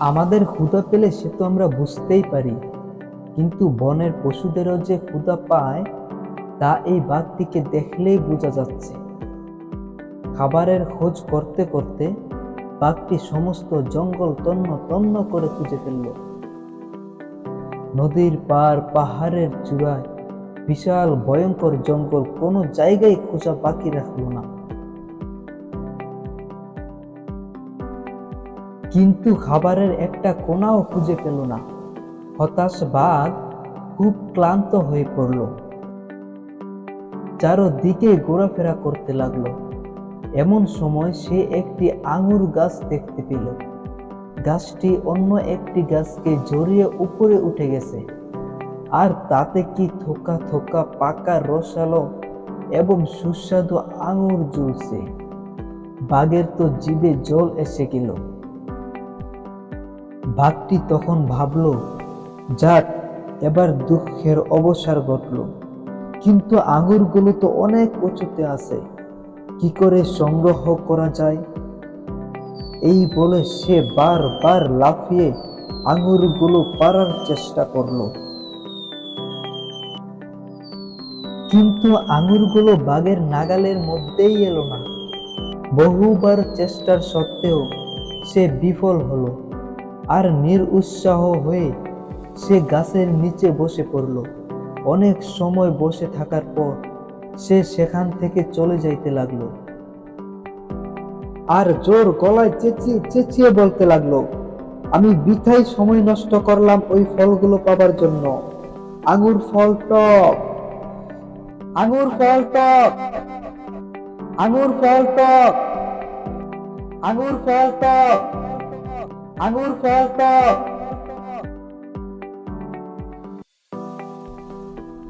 আমাদের ক্ষুধা পেলে সে তো আমরা বুঝতেই পারি, কিন্তু বনের পশুদেরও যে ক্ষুধা পায়, তা এই বাঘটিকে দেখলেই বোঝা যাচ্ছে। খাবারের খোঁজ করতে করতে বাঘটি সমস্ত জঙ্গল তন্ন তন্ন করে খুঁজে ফেলল। নদীর পার, পাহাড়ের চূড়ায় বিশাল ভয়ঙ্কর জঙ্গল কোনো জায়গায় খোঁজা বাকি রাখল না। কিন্তু খাবারের একটা কোনাও খুঁজে পেল না। হতাশ বাঘ খুব ক্লান্ত হয়ে পড়ল। চারোদিকে ঘোরাফেরা করতে লাগল। এমন সময় সে একটি আঙুর গাছ দেখতে পেল। গাছটি অন্য একটি গাছকে জড়িয়ে উপরে উঠে গেছে। আর তাতে কি থোকা থোকা পাকা রসালো এবং সুস্বাদু আঙুর ঝুলছে বাঘের তো জিভে জল এসে গেল। বাঘটি তখন ভাবল, যাক, এবার দুঃখের অবসার ঘটল। কিন্তু আঙুরগুলো তো অনেক উঁচুতে আছে, কি করে সংগ্রহ করা যায়? এই বলে সে বারবার লাফিয়ে আঙুরগুলো পারার চেষ্টা করল। কিন্তু আঙুরগুলো বাঘের নাগালের মধ্যেই এলো না। বহুবার চেষ্টার সত্ত্বেও সে বিফল হলো। আর নিরুৎসাহ হয়ে সে গাছের নিচে বসে পড়ল। অনেক সময় বসে থাকার পর সে সেখান থেকে চলে যাইতে লাগল। আর জোর গলায় চেঁচিয়ে চেঁচিয়ে বলতে লাগল, আমি বৃথাই সময় নষ্ট করলাম ওই ফলগুলো পাবার জন্য। আঙুর ফল টক আঙুর ফল টক আঙুর ফল টক আঙুর ফল টক আঙুর ফল টক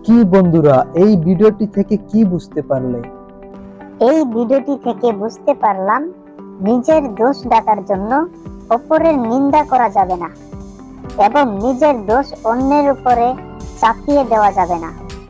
কি বন্ধুরা এই ভিডিওটি থেকে কি বুঝতে পারলে? এই ভিডিওটি থেকে বুঝতে পারলাম নিজের দোষ ডাকার জন্য অপরের নিন্দা করা যাবে না এবং নিজের দোষ অন্যের উপরে চাপিয়ে দেওয়া যাবে না।